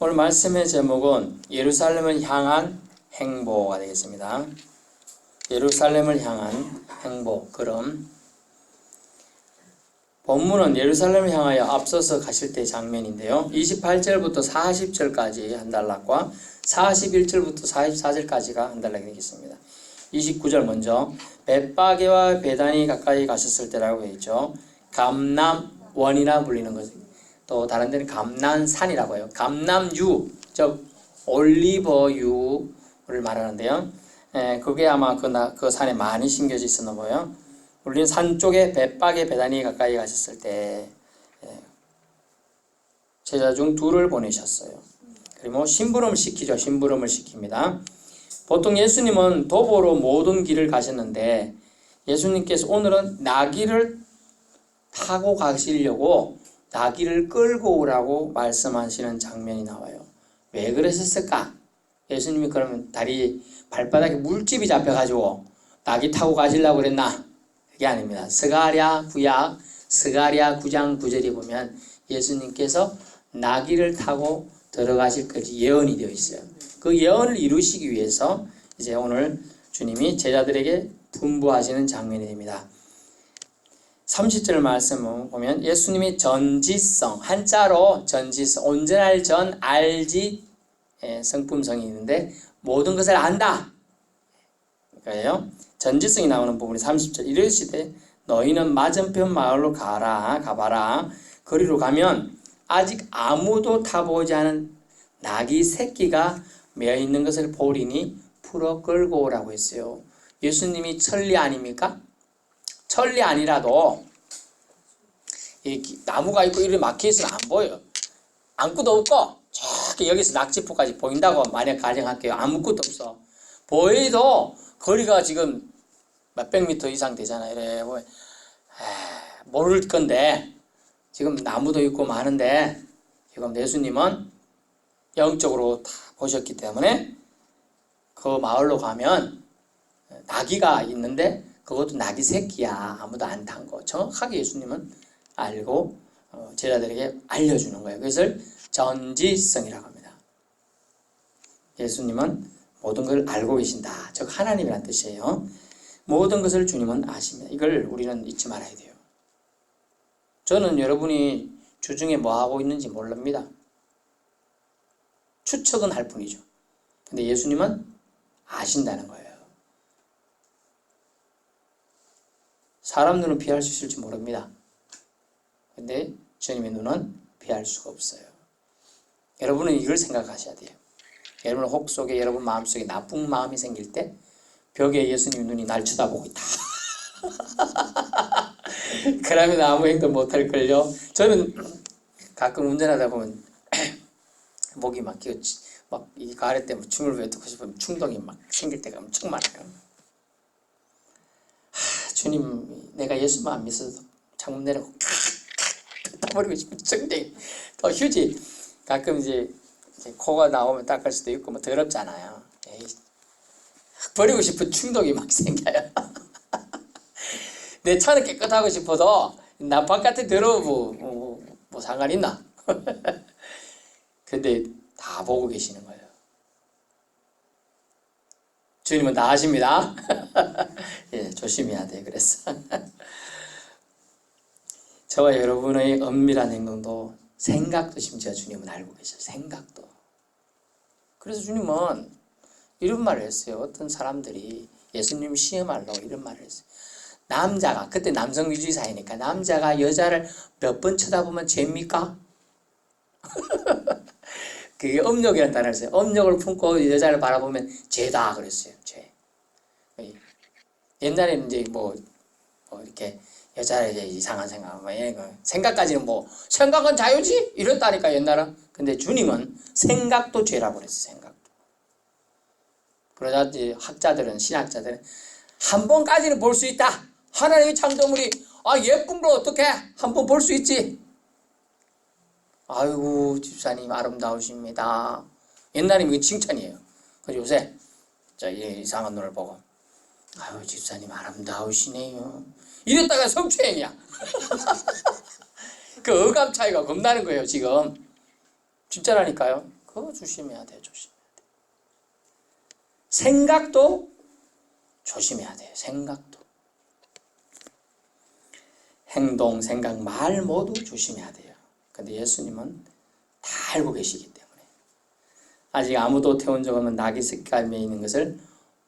오늘 말씀의 제목은 예루살렘을 향한 행보가 되겠습니다. 예루살렘을 향한 행보, 그럼 본문은 예루살렘을 향하여 앞서서 가실 때 장면인데요. 28절부터 40절까지 한 달락과 41절부터 44절까지가 한 달락이 되겠습니다. 29절 먼저 벳바게와 베단이 가까이 가셨을 때라고 했죠. 감남원이라 불리는 거죠. 또 다른 데는 감난산이라고 해요. 감남유, 즉 올리버유를 말하는데요. 에, 그게 아마 그, 나, 그 산에 많이 심겨져 있었나 봐요. 우리는 산 쪽에 벳박에 베다니 가까이 가셨을 때 에, 제자 중 둘을 보내셨어요. 그리고 심부름을 시키죠. 심부름을 시킵니다. 보통 예수님은 도보로 모든 길을 가셨는데 예수님께서 오늘은 나귀를 타고 가시려고 나귀를 끌고 오라고 말씀하시는 장면이 나와요. 왜 그러셨을까? 예수님이 그러면 다리 발바닥에 물집이 잡혀가지고 나귀 타고 가시려고 그랬나? 그게 아닙니다. 스가랴 구약 스가랴 9장 9절에 보면 예수님께서 나귀를 타고 들어가실 것이 예언이 되어 있어요. 그 예언을 이루시기 위해서 이제 오늘 주님이 제자들에게 분부하시는 장면이 됩니다. 30절 말씀을 보면 예수님이 전지성 한자로 전지성 온전할 전 알지 예, 성품성이 있는데 모든 것을 안다. 그래요. 전지성이 나오는 부분이 30절 이르시되 너희는 맞은편 마을로 가라 가봐라 거리로 가면 아직 아무도 타보지 않은 낙이 새끼가 매어 있는 것을 보리니 풀어 끌고 오라고 했어요. 예수님이 천리 아닙니까? 천리 아니라도 이 나무가 있고 이렇게 막혀 있으면 안 보여. 아무것도 없고 저기 여기서 낙지포까지 보인다고 만약 가정할게요. 아무것도 없어. 보여도 거리가 지금 몇백 미터 이상 되잖아요. 이래 뭐, 에이, 모를 건데 지금 나무도 있고 많은데 지금 예수님은 영적으로 다 보셨기 때문에 그 마을로 가면 나귀가 있는데 그것도 나귀 새끼야 아무도 안 탄 거 정확하게 예수님은 알고 어, 제자들에게 알려주는 거예요. 그것을 전지성이라고 합니다. 예수님은 모든 걸 알고 계신다. 즉 하나님이란 뜻이에요. 모든 것을 주님은 아십니다. 이걸 우리는 잊지 말아야 돼요. 저는 여러분이 주중에 뭐 하고 있는지 모릅니다. 추측은 할 뿐이죠. 근데 예수님은 아신다는 거예요. 사람 눈은 피할 수 있을지 모릅니다. 근데 주님의 눈은 피할 수가 없어요. 여러분은 이걸 생각하셔야 돼요. 여러분 혹 속에 여러분 마음 속에 나쁜 마음이 생길 때 벽에 예수님 눈이 날 쳐다보고 있다. 그러면 아무 행동 못할 걸요. 저는 가끔 운전하다 보면 목이 막히고 막 이 가래 때문에 춤을 왜 듣고 싶으면 충동이 막 생길 때가 엄청 많아요. 하, 주님, 내가 예수만 안 믿어도 창문 내리고 닦아버리고 싶은 충동이 또 휴지 가끔 이제, 코가 나오면 닦을 수도 있고 뭐 더럽잖아요. 에이, 버리고 싶은 충동이 막 생겨요. 내 차는 깨끗하고 싶어도 나 바깥에 더러워 뭐, 뭐, 뭐 상관 있나? 근데 다 보고 계시는 거예요. 주님은 다 아십니다. 예, 조심해야 돼. 그래서 저와 여러분의 엄밀한 행동도 생각도 심지어 주님은 알고 계셔요. 생각도. 그래서 주님은 이런 말을 했어요. 어떤 사람들이 예수님 시험하려고 이런 말을 했어요. 남자가 그때 남성 위주의 사회니까 남자가 여자를 몇 번 쳐다보면 죄입니까? 그게 업력이라는 단어를 써요. 업력을 품고 여자를 바라보면 죄다 그랬어요. 죄. 옛날에는 이제 뭐, 뭐 이렇게 여자를 이제 이상한 생각, 뭐 이런 거 생각까지는 뭐 생각은 자유지 이랬다니까 옛날은. 근데 주님은 생각도 죄라고 그랬어요. 생각도. 그러자 이제 학자들은 신학자들은 한 번까지는 볼 수 있다. 하나님의 창조물이 아 예쁜 걸 어떻게 한 번 볼 수 있지? 아이고 집사님 아름다우십니다. 옛날에 이게 칭찬이에요. 그래서 요새 자 이상한 눈을 보고 아유 집사님 아름다우시네요. 이랬다가 성추행이야. 그 어감 차이가 겁나는 거예요 지금. 진짜라니까요. 그 그거 조심해야 돼요. 조심해야 돼. 생각도 조심해야 돼요. 생각도. 행동, 생각, 말 모두 조심해야 돼요. 근데 예수님은 다 알고 계시기 때문에 아직 아무도 태운 적 없는 낙이 색깔에 있는 것을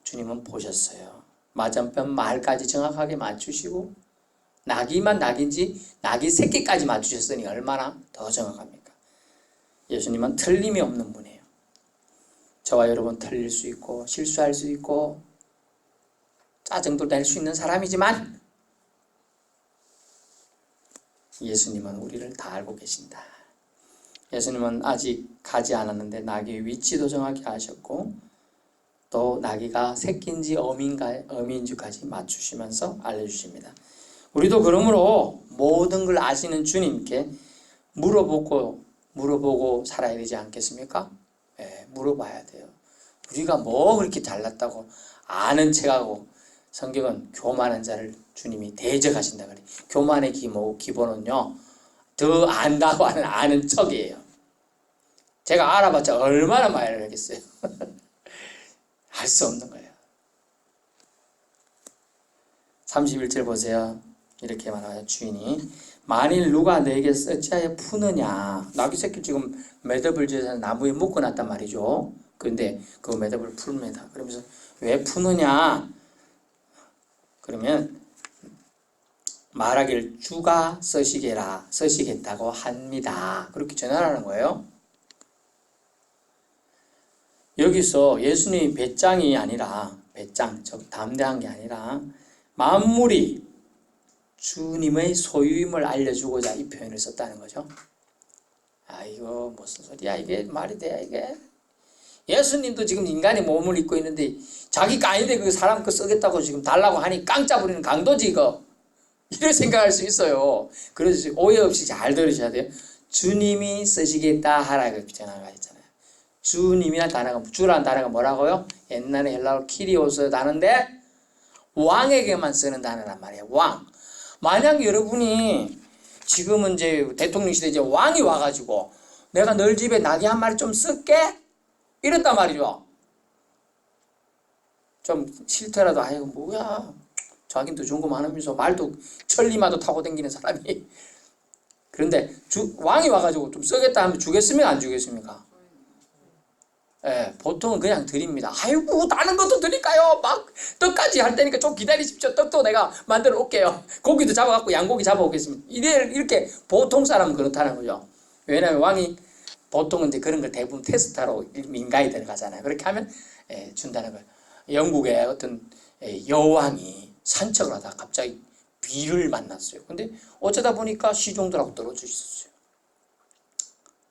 주님은 보셨어요. 맞은편 말까지 정확하게 맞추시고 낙이만 낙인지 낙이 새끼까지 맞추셨으니 얼마나 더 정확합니까? 예수님은 틀림이 없는 분이에요. 저와 여러분 틀릴 수 있고 실수할 수 있고 짜증도 낼 수 있는 사람이지만 예수님은 우리를 다 알고 계신다. 예수님은 아직 가지 않았는데 나귀의 위치도 정확히 아셨고 또 나귀가 새끼인지 어민가, 어민지까지 맞추시면서 알려주십니다. 우리도 그러므로 모든 걸 아시는 주님께 물어보고 물어보고 살아야 되지 않겠습니까? 예, 물어봐야 돼요. 우리가 뭐 그렇게 잘났다고 아는 척하고 성경은 교만한 자를 주님이 대적하신다 그래. 교만의 기모, 기본은요. 더 안다고 하는 아는 척이에요. 제가 알아봤자 얼마나 말을 하겠어요. 알 수 없는 거예요. 31절 보세요. 이렇게 말하요 주인이 만일 누가 내게 어찌하여 푸느냐 나귀 새끼 지금 매듭을 지어서 나무에 묶어 놨단 말이죠. 근데 그 매듭을 풀입니다. 그러면서 왜 푸느냐? 그러면 말하기를 주가 써시게라 써시겠다고 합니다. 그렇게 전하라는 거예요. 여기서 예수님이 배짱이 아니라 배짱 즉 담대한 게 아니라 만물이 주님의 소유임을 알려주고자 이 표현을 썼다는 거죠. 아 이거 무슨 소리야 이게 말이 돼 이게 예수님도 지금 인간의 몸을 입고 있는데 자기가 아닌데 그 사람 거 쓰겠다고 지금 달라고 하니 깡짜 부리는 강도지 이거 이런 생각할 수 있어요. 그래서 오해 없이 잘 들으셔야 돼요. 주님이 쓰시겠다 하라 이렇게 전화가 있잖아요. 주님이란 단어가 주라는 단어가 뭐라고요? 옛날에 헬라어 키리오스 단어인데 왕에게만 쓰는 단어란 말이에요. 왕. 만약 여러분이 지금은 이제 대통령 시대 이제 왕이 와가지고 내가 널 집에 나귀 한 마리 좀 쓸게 이랬단 말이죠. 좀 싫더라도 아이고 뭐야 자기도 좋은 거 많으면서 말도 천리마도 타고 다니는 사람이 그런데 주, 왕이 와가지고 좀 쓰겠다 하면 주겠습니까 안 주겠습니까? 예, 보통은 그냥 드립니다. 아이고, 다른 것도 드릴까요? 막, 떡까지 할 테니까 좀 기다리십시오. 떡도 내가 만들어 올게요. 고기도 잡아갖고 양고기 잡아오겠습니다. 이래, 이렇게 보통 사람은 그렇다는 거죠. 왜냐하면 왕이 보통은 이제 그런 걸 대부분 테스트하러 민가에 들어가잖아요. 그렇게 하면, 예, 준다는 거예요. 영국의 어떤 예, 여왕이 산책을 하다가 갑자기 비를 만났어요. 근데 어쩌다 보니까 시종들하고 떨어져 있었어요.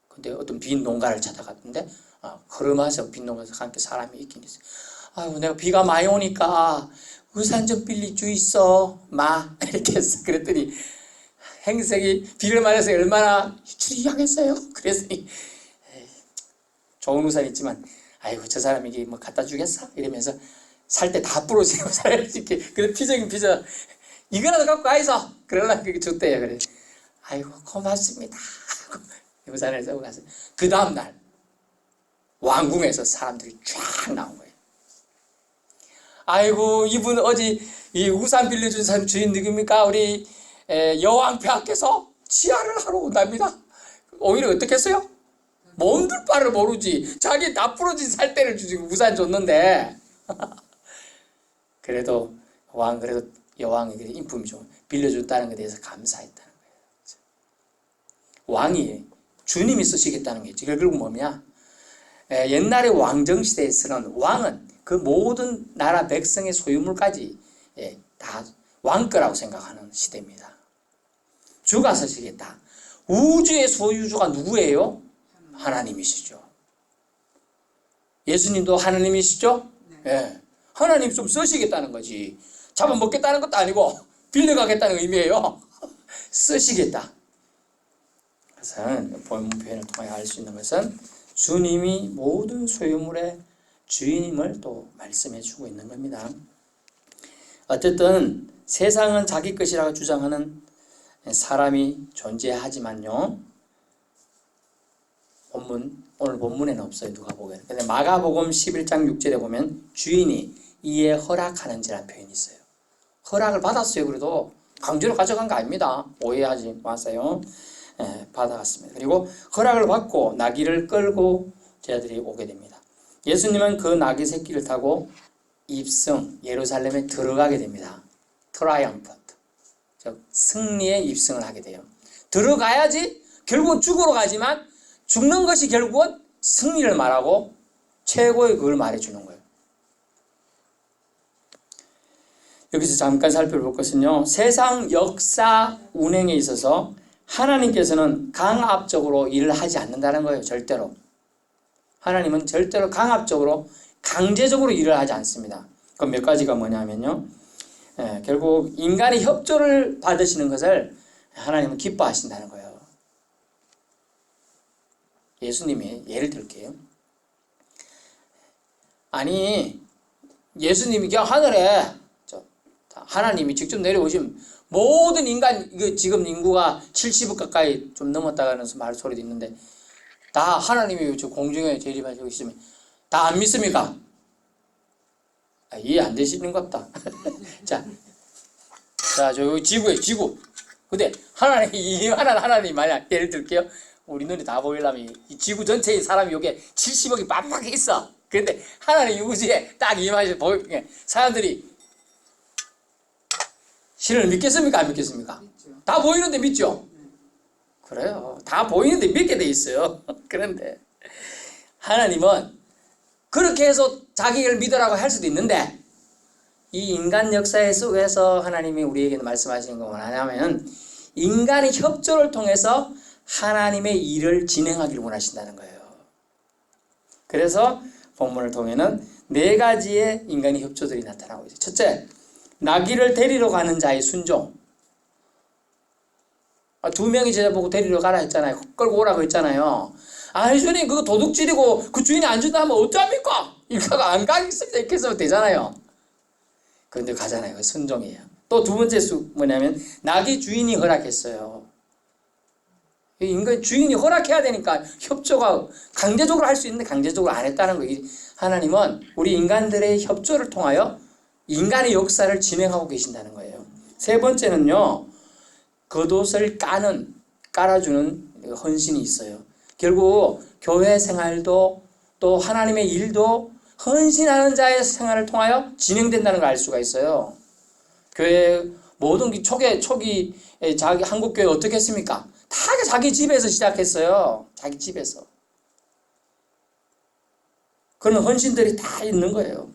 근데 어떤 빈 농가를 찾아갔는데 아, 걸음하서 빈 농가에서 함께 사람이 있긴 있어요. 아유 내가 비가 많이 오니까 우산 좀 빌릴 주 있어 마 이렇게 했어. 그랬더니 행색이 비를 맞아서 얼마나 추리하겠어요. 그랬더니 에이, 좋은 우산 있지만 아이고 저 사람이 이게 뭐 갖다 주겠어 이러면서 살 때 다 부러지고 살 이렇게 그래 피적인 피적 이거라도 갖고 가이소 그러려고 그렇게 줬대요 그래 아이고 고맙습니다 우산을 쓰고 갔어요 그 다음날 왕궁에서 사람들이 쫙 나온 거예요 아이고 이분 어디 이 우산 빌려준 사람 주인 누굽니까 우리 에, 여왕 폐하께서 치아를 하러 온답니다 오히려 어떻게 했어요? 몸둘 바를 모르지 자기 다 부러진 살 때를 주지 우산 줬는데 그래도 왕 그래도 그래 인품이 좀 빌려줬다는 것에 대해서 감사했다는 거예요. 왕이 주님이 쓰시겠다는 게 결국 뭐냐? 에, 옛날에 왕정 시대에서는 왕은 그 모든 나라 백성의 소유물까지 예, 다 왕거라고 생각하는 시대입니다. 주가 쓰시겠다. 우주의 소유주가 누구예요? 하나님이시죠. 예수님도 하나님이시죠? 예. 하나님 좀 쓰시겠다는 거지. 잡아먹겠다는 것도 아니고 빌려가겠다는 의미예요. 쓰시겠다. 그래서 본문 표현을 통해 알 수 있는 것은 주님이 모든 소유물의 주인임을 또 말씀해 주고 있는 겁니다. 어쨌든 세상은 자기 것이라고 주장하는 사람이 존재하지만요. 본문 오늘 본문에는 없어요 누가복음. 근데 마가복음 11장 6절에 보면 주인이 이에 허락하는지라는 표현이 있어요. 허락을 받았어요. 그래도 강제로 가져간 거 아닙니다. 오해하지 마세요. 예, 받아갔습니다. 그리고 허락을 받고 나귀를 끌고 제자들이 오게 됩니다. 예수님은 그 나귀 새끼를 타고 입성 예루살렘에 들어가게 됩니다. 트라이엄펀트. 즉 승리의 입성을 하게 돼요. 들어가야지 결국은 죽으러 가지만 죽는 것이 결국은 승리를 말하고 최고의 그걸 말해주는 거예요. 여기서 잠깐 살펴볼 것은요. 세상 역사 운행에 있어서 하나님께서는 강압적으로 일을 하지 않는다는 거예요. 절대로. 하나님은 절대로 강압적으로 강제적으로 일을 하지 않습니다. 그몇 가지가 뭐냐면요. 예, 결국 인간의 협조를 받으시는 것을 하나님은 기뻐하신다는 거예요. 예수님이 예를 들게요. 아니 예수님이 하늘에 저, 하나님이 직접 내려오시면 모든 인간 지금 인구가 70억 가까이 좀 넘었다는 말 소리도 있는데 다 하나님이 저 공중에 재림하시고 있으면 다 안 믿습니까? 아, 이해 안 되시는 것 같다. 자, 자, 저 지구에 지구. 근데 하나님 이만한 하나님 만약 예를 들게요. 우리 눈에 다 보이려면 이 지구 전체의 사람이 여기에 70억이 빡빡해 있어. 그런데 하나님 우주에 딱 임하시 보이 사람들이 신을 믿겠습니까? 안 믿겠습니까? 다 보이는데 믿죠? 그래요. 다 보이는데 믿게 돼 있어요. 그런데 하나님은 그렇게 해서 자기를 믿으라고 할 수도 있는데 이 인간 역사의 속에서 하나님이 우리에게 말씀하시는 건 뭐냐면 인간의 협조를 통해서 하나님의 일을 진행하기를 원하신다는 거예요. 그래서 본문을 통해는 네 가지의 인간의 협조들이 나타나고 있어요. 첫째, 나귀를 데리러 가는 자의 순종. 아, 두 명이 제자 보고 데리러 가라 했잖아요. 끌고 오라고 했잖아요. 아, 주님, 그거 도둑질이고 그 주인이 안 준다 하면 어쩝니까? 이거가 안 가겠습니다. 이렇게 해서 되잖아요. 그런데 가잖아요. 그 순종이에요. 또 두 번째 수 뭐냐면 나귀 주인이 허락했어요. 인간 주인이 허락해야 되니까 협조가 강제적으로 할 수 있는데 강제적으로 안 했다는 거예요. 하나님은 우리 인간들의 협조를 통하여 인간의 역사를 진행하고 계신다는 거예요. 세 번째는요. 겉옷을 까는 깔아주는 헌신이 있어요. 결국 교회 생활도 또 하나님의 일도 헌신하는 자의 생활을 통하여 진행된다는 걸 알 수가 있어요. 교회 모든 기- 초기 초기 자기 한국 교회 어떻게 했습니까? 다 자기 집에서 시작했어요. 자기 집에서. 그런 헌신들이 다 있는 거예요.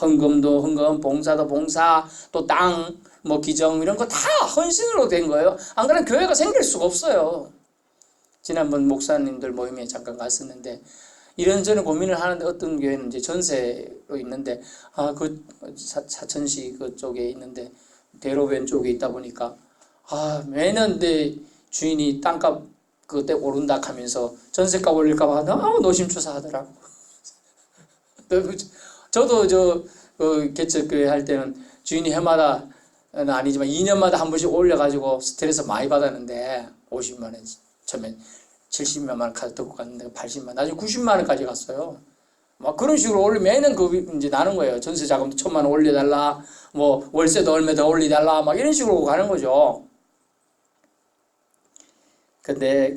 헌금도 헌금, 봉사도 봉사, 또 땅, 뭐 기정 이런 거 다 헌신으로 된 거예요. 안 그러면 교회가 생길 수가 없어요. 지난번 목사님들 모임에 잠깐 갔었는데 이런저런 고민을 하는데 어떤 교회는 이제 전세로 있는데 아그 사천시 그쪽에 있는데 대로변 쪽에 있다 보니까 아 매년 내 주인이 땅값 그때 오른다 하면서 전세값 올릴까 봐 너무 노심초사하더라고. 저도 저그 개척교회 할 때는 주인이 해마다 는 아니지만 2년마다 한 번씩 올려가지고 스트레스 많이 받았는데 50만 원 처음에 70만 원까지 듣고 갔는데 80만 원 나중에 90만 원까지 갔어요. 막 그런 식으로 올리 매년 그 이제 나는 거예요. 전세 자금도 천만 원 올려달라, 뭐 월세도 얼마 더 올리달라, 막 이런 식으로 가는 거죠. 근데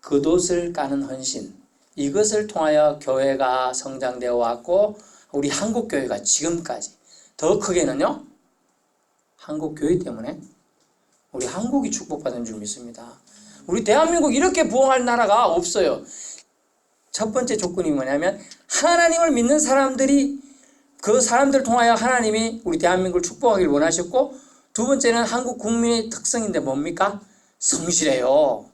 겉옷을 까는 헌신 이것을 통하여 교회가 성장되어 왔고 우리 한국 교회가 지금까지 더 크게는요 한국 교회 때문에 우리 한국이 축복받은 줄 믿습니다. 우리 대한민국 이렇게 부흥할 나라가 없어요. 첫 번째 조건이 뭐냐면 하나님을 믿는 사람들이 그 사람들 통하여 하나님이 우리 대한민국을 축복하기를 원하셨고 두 번째는 한국 국민의 특성인데 뭡니까? 성실해요.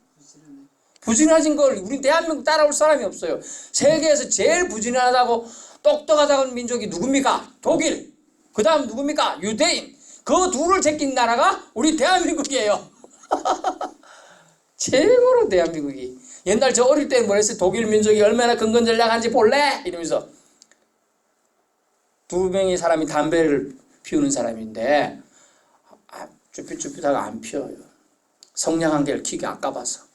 부진하신 걸 우리 대한민국 따라올 사람이 없어요. 세계에서 제일 부진하다고 똑똑하다는 민족이 누굽니까? 독일. 그 다음 누굽니까? 유대인. 그 둘을 제낀 나라가 우리 대한민국이에요. 최고로 대한민국이. 옛날 저 어릴 때 뭐랬어요? 독일 민족이 얼마나 근근전략한지 볼래? 이러면서 두 명의 사람이 담배를 피우는 사람인데 아, 쭈삣쭈삣하고 안 피워요. 성냥 한 개를 키기 아까봐서.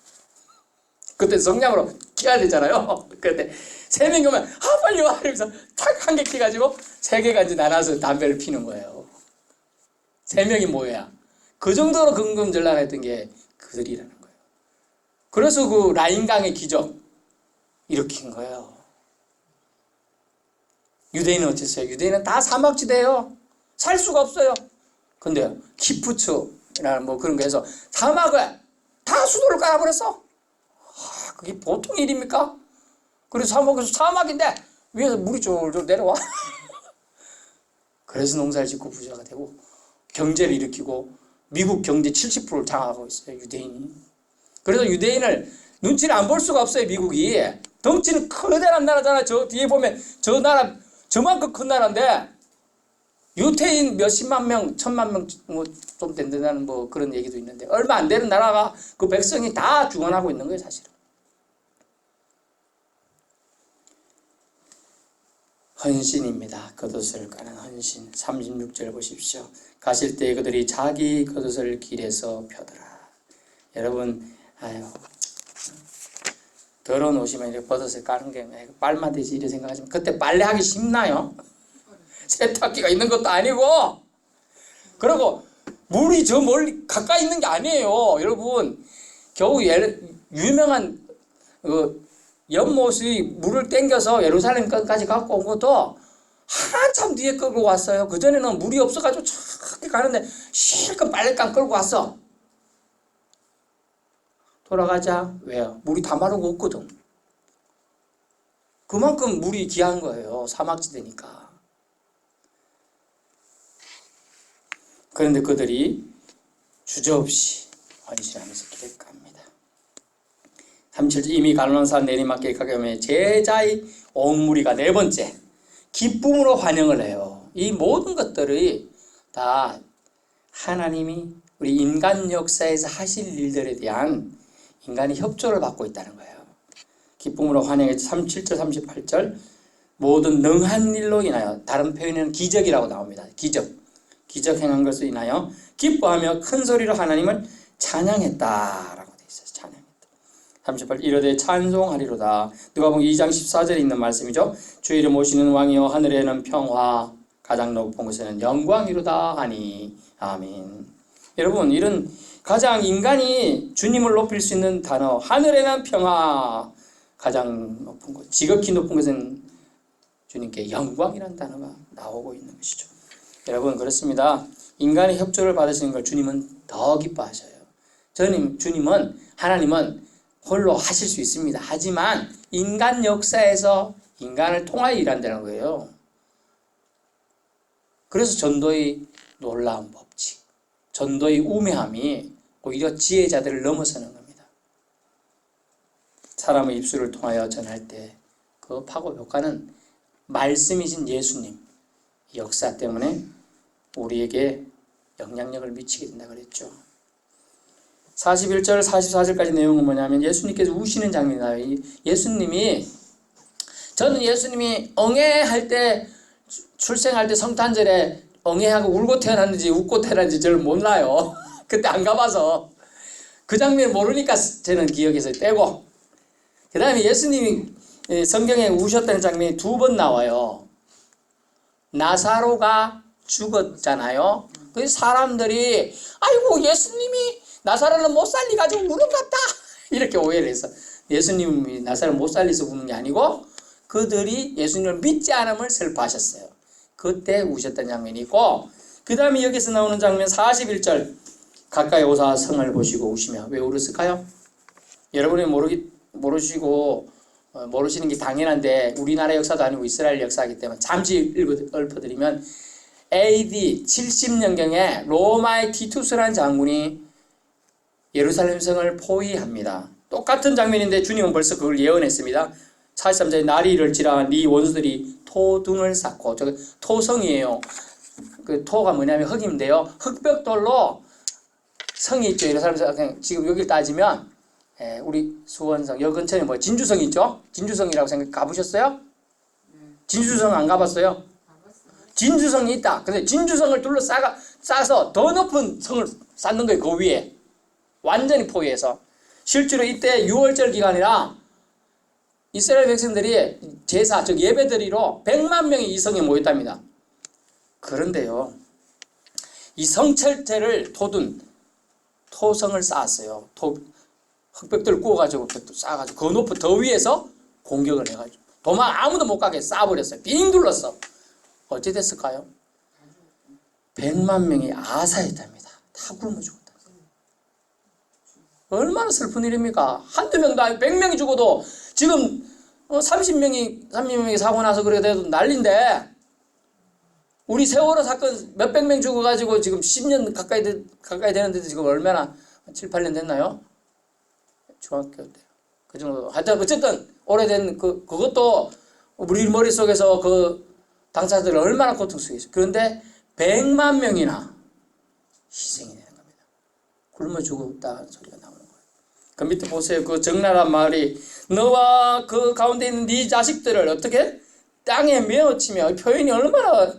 그때 성냥으로 되잖아요. 그런데 세 명이 오면 아 빨리 와 이러면서 탁 한 개 키가지고 세 개가 이제 나눠서 담배를 피는 거예요. 세 명이 모여야 그 정도로 긍금전란했던 게 그들이라는 거예요. 그래서 그 라인강의 기적 일으킨 거예요. 유대인은 어땠어요? 유대인은 다 사막지대예요. 살 수가 없어요. 근데 키푸츠라는 뭐 그런 거 해서 사막을 다 수도를 깔아버렸어. 아, 그게 보통 일입니까? 그래서 사막에서 사막인데 위에서 물이 쫄쫄 내려와. 그래서 농사를 짓고 부자가 되고 경제를 일으키고 미국 경제 70%를 장악하고 있어요 유대인이. 그래서 유대인을 눈치를 안 볼 수가 없어요 미국이. 덩치는 커다란 나라잖아. 저 뒤에 보면 저 나라 저만큼 큰 나라인데 유태인 몇십만 명, 천만 명 뭐 좀 된다는 뭐 그런 얘기도 있는데 얼마 안 되는 나라가 그 백성이 다 주관하고 있는 거예요 사실은. 헌신입니다. 겉옷을 까는 헌신. 36절 보십시오. 가실 때 그들이 자기 겉옷을 길에서 펴더라. 여러분, 아유, 더러운 옷이면 이렇게 겉옷을 까는 게 빨만 되지 이렇게 생각하지만 그때 빨래하기 쉽나요? 세탁기가 있는 것도 아니고 그리고 물이 저 멀리 가까이 있는 게 아니에요. 여러분, 겨우 예, 유명한 그 연못이 물을 땡겨서 예루살렘까지 갖고 온 것도 한참 뒤에 끌고 왔어요. 그전에는 물이 없어가지고 저기 가는데 실컷 빨래감 끌고 왔어. 돌아가자. 왜요? 물이 다 마르고 없거든. 그만큼 물이 귀한 거예요. 사막지대니까. 그런데 그들이 주저없이 헌신하면서 갑니다. 37절 이미 갈로산 내리막길 가게 하면 제자의 옥무리가 네 번째 기쁨으로 환영을 해요. 이 모든 것들이 다 하나님이 우리 인간 역사에서 하실 일들에 대한 인간의 협조를 받고 있다는 거예요. 기쁨으로 환영해 37절 38절 모든 능한 일로 인하여 다른 표현은 기적이라고 나옵니다. 기적 기적 행한 것을 인하여 기뻐하며 큰 소리로 하나님을. 찬양했다. 38 이르되 찬송하리로다. 누가복음 2장 14절에 있는 말씀이죠. 주 이름 오시는 왕이여 하늘에는 평화 가장 높은 곳에는 영광이로다 하니 아멘. 여러분 이런 가장 인간이 주님을 높일 수 있는 단어 하늘에는 평화 가장 높은 곳 지극히 높은 곳은 주님께 영광이라는 단어가 나오고 있는 것이죠. 여러분 그렇습니다. 인간의 협조를 받으시는 걸 주님은 더 기뻐하셔요. 저는 주님은 하나님은 홀로 하실 수 있습니다. 하지만 인간 역사에서 인간을 통하여 일한다는 거예요. 그래서 전도의 놀라운 법칙, 전도의 우매함이 오히려 지혜자들을 넘어서는 겁니다. 사람의 입술을 통하여 전할 때 그 파고 효과는 말씀이신 예수님 역사 때문에 우리에게 영향력을 미치게 된다 그랬죠. 41절 44절까지 내용은 뭐냐면 예수님께서 우시는 장면이 나요. 이 예수님이 저는 예수님이 엉애할 때 출- 출생할 때 성탄절에 엉애하고 울고 태어났는지 웃고 태어났는지 저를 몰라요. 그때 안 가봐서 그 장면 모르니까 저는 기억에서 떼고 그 다음에 예수님이 예, 성경에 우셨다는 장면이 두 번 나와요. 나사로가 죽었잖아요. 그 사람들이 아이고 예수님이 나사로는 못 살리가지고 우는 것 같다 이렇게 오해를 해서 예수님이 나사로를 못 살려서 우는 게 아니고 그들이 예수님을 믿지 않음을 슬퍼하셨어요. 그때 우셨던 장면이 있고 그 다음에 여기서 나오는 장면 41절 가까이 오사 성을 보시고 우시며 왜 울었을까요? 여러분이 모르기 모르시고 어, 모르시는 게 당연한데 우리나라 역사도 아니고 이스라엘 역사이기 때문에 잠시 읊어드리면 AD 70년경에 로마의 티투스라는 장군이 예루살렘 성을 포위합니다. 똑같은 장면인데 주님은 벌써 그걸 예언했습니다. 43절에 날이 이를지라 네 원수들이 토둥을 쌓고 저 토성이에요. 그 토가 뭐냐면 흙인데요. 흙벽돌로 성이 있죠. 예루살렘 성 지금 여기 따지면 예, 우리 수원성 여 근처에 뭐 진주성 있죠? 진주성이라고 생각 가보셨어요? 진주성 안 가봤어요? 진주성이 있다. 근데 진주성을 둘러 싸가 싸서 더 높은 성을 쌓는 거예요. 그 위에 완전히 포위해서 실제로 이때 6월절 기간이라 이스라엘 백성들이 제사, 즉 예배드리러 100만 명이 이 성에 모였답니다. 그런데요. 이 성철제를 토둔 토성을 쌓았어요. 토, 흑백들을 구워가지고 쌓아가지고 그 높은 더 위에서 공격을 해가지고 도망 아무도 못 가게 쌓아버렸어요. 빙 둘렀어. 어찌 됐을까요? 100만 명이 아사했답니다. 다 굶어 죽었다. 얼마나 슬픈 일입니까? 한두 명도 아니고 100명이 죽어도 지금 30명이 30명이 사고 나서 그래 돼도 난린데 우리 세월호 사건 몇백 명 죽어가지고 지금 10년 가까이 되, 가까이 되는데도 지금 얼마나 7, 8년 됐나요? 중학교 때. 그 정도. 하여튼 어쨌든 오래된 그 그것도 우리 머릿속에서 그 당사자들 얼마나 고통스러웠어요. 그런데 100만 명이나 희생이 되는 겁니다. 굶어 죽었다는 소리가 거예요. 그 밑에 보세요. 그 적나라한 마을이 너와 그 가운데 있는 네 자식들을 어떻게 땅에 메어치며 표현이 얼마나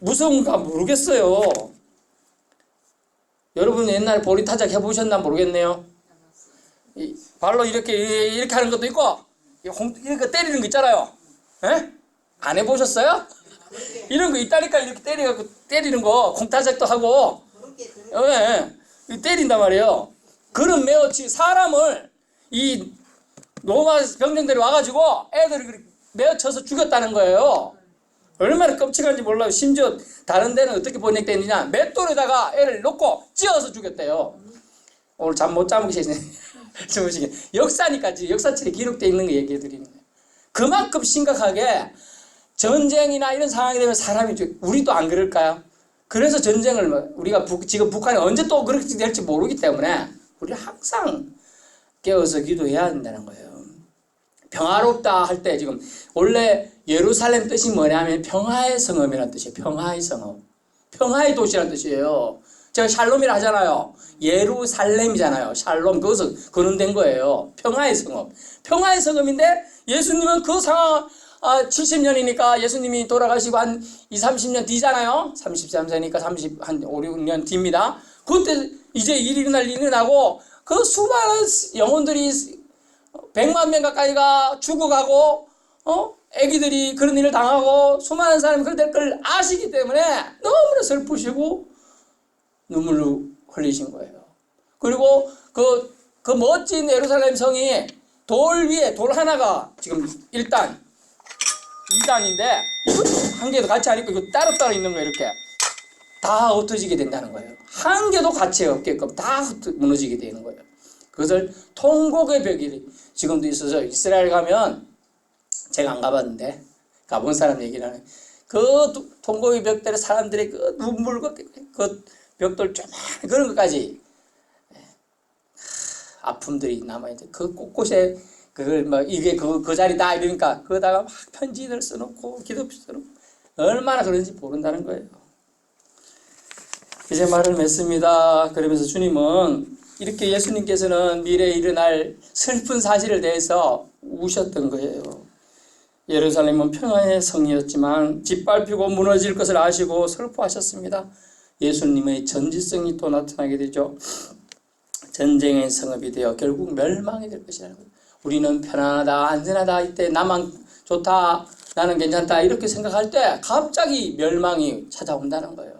무서운가 모르겠어요. 여러분 옛날 보리타작 해보셨나 모르겠네요. 이 발로 이렇게 이렇게 하는 것도 있고 이렇게 때리는 거 있잖아요. 에? 안 해보셨어요? 이런 거 있다니까 이렇게 때려갖고 때리는 거 콩타작도 하고 예, 예. 때린단 말이에요. 그런 매어치 사람을 이 로마 병정들이 와가지고 애들을 매어쳐서 죽였다는 거예요. 얼마나 끔찍한지 몰라요. 심지어 다른 데는 어떻게 번역되느냐 맷돌에다가 애를 놓고 찧어서 죽였대요. 오늘 잠못 계시네. 주무시게. 역사니까 지금 역사책에 기록되어 있는 거 얘기해 드리는 거예요. 그만큼 심각하게 전쟁이나 이런 상황이 되면 사람이 죽- 우리도 안 그럴까요? 그래서 전쟁을 뭐 우리가 북- 지금 북한이 언제 또 그렇게 될지 모르기 때문에 우리 항상 깨어서 기도해야 된다는 거예요. 평화롭다 할 때 지금 원래 예루살렘 뜻이 뭐냐면 평화의 성읍이라는 뜻이에요. 평화의 성읍. 평화의 도시라는 뜻이에요. 제가 샬롬이라 하잖아요. 예루살렘이잖아요. 샬롬 그것은 근원된 거예요. 평화의 성읍. 평화의 성읍인데 예수님은 그 상황 아, 70년이니까 예수님이 돌아가시고 한 2, 30년 뒤잖아요. 33세니까 30, 한 5, 6년 뒤입니다. 그때 이제 일이 일어날 일이 일어나고 그 수많은 영혼들이 100만 명 가까이가 죽어가고 어? 애기들이 그런 일을 당하고 수많은 사람이 그럴 걸 아시기 때문에 너무나 슬프시고 눈물로 흘리신 거예요. 그리고 그, 그 멋진 예루살렘 성이 돌 위에 돌 하나가 지금 1단, 2단인데 이것도 한 개도 같이 안 있고 이거 따로따로 있는 거예요. 이렇게 다 흩어지게 된다는 거예요. 한 개도 같이 없게끔 다 흩어- 무너지게 되는 거예요. 그것을 통곡의 벽이 지금도 있어서 이스라엘 가면 제가 안 가봤는데 가본 사람 얘기를 하는 그 도- 통곡의 벽들에 사람들의 그 눈물과 그- 그 벽돌 쪼만 그런 것까지 예, 하, 아픔들이 남아있는데 그 곳곳에 그걸 뭐 이게 그, 그 자리다 이러니까 거기다가 막 편지를 써놓고 기도표 써놓고 얼마나 그런지 모른다는 거예요. 이제 말을 맺습니다. 그러면서 주님은 이렇게 예수님께서는 미래에 일어날 슬픈 사실에 대해서 우셨던 거예요. 예루살렘은 평화의 성이었지만 짓밟히고 무너질 것을 아시고 슬퍼하셨습니다. 예수님의 전지성이 또 나타나게 되죠. 전쟁의 성읍이 되어 결국 멸망이 될 것이라는 거예요. 우리는 편안하다, 안전하다, 이때 나만 좋다, 나는 괜찮다 이렇게 생각할 때 갑자기 멸망이 찾아온다는 거예요.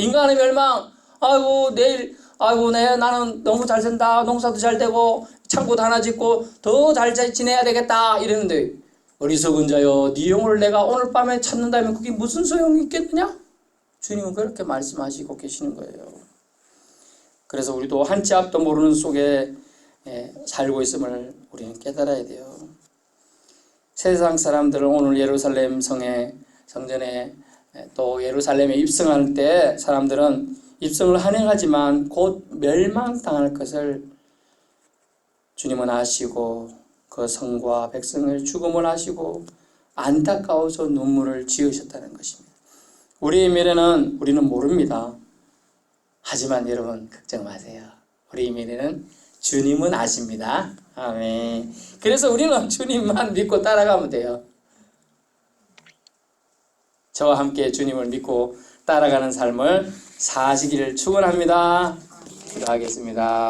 인간의 멸망, 아이고 내일, 아이고 내 나는 너무 잘 산다, 농사도 잘 되고 창고도 하나 짓고 더 잘 지내야 되겠다 이러는데 어리석은 자여, 네 영혼을 내가 오늘 밤에 찾는다면 그게 무슨 소용이 있겠느냐? 주님은 그렇게 말씀하시고 계시는 거예요. 그래서 우리도 한 치 앞도 모르는 속에 예, 살고 있음을 우리는 깨달아야 돼요. 세상 사람들은 오늘 예루살렘 성에 성전에 예, 또 예루살렘에 입성할 때 사람들은 입성을 환영하지만 곧 멸망당할 것을 주님은 아시고 그 성과 백성을 죽음을 아시고 안타까워서 눈물을 지으셨다는 것입니다. 우리의 미래는 우리는 모릅니다. 하지만 여러분 걱정 마세요. 우리의 미래는 주님은 아십니다. 아멘. 그래서 우리는 주님만 믿고 따라가면 돼요. 저와 함께 주님을 믿고 따라가는 삶을 사시기를 축원합니다. 기도하겠습니다.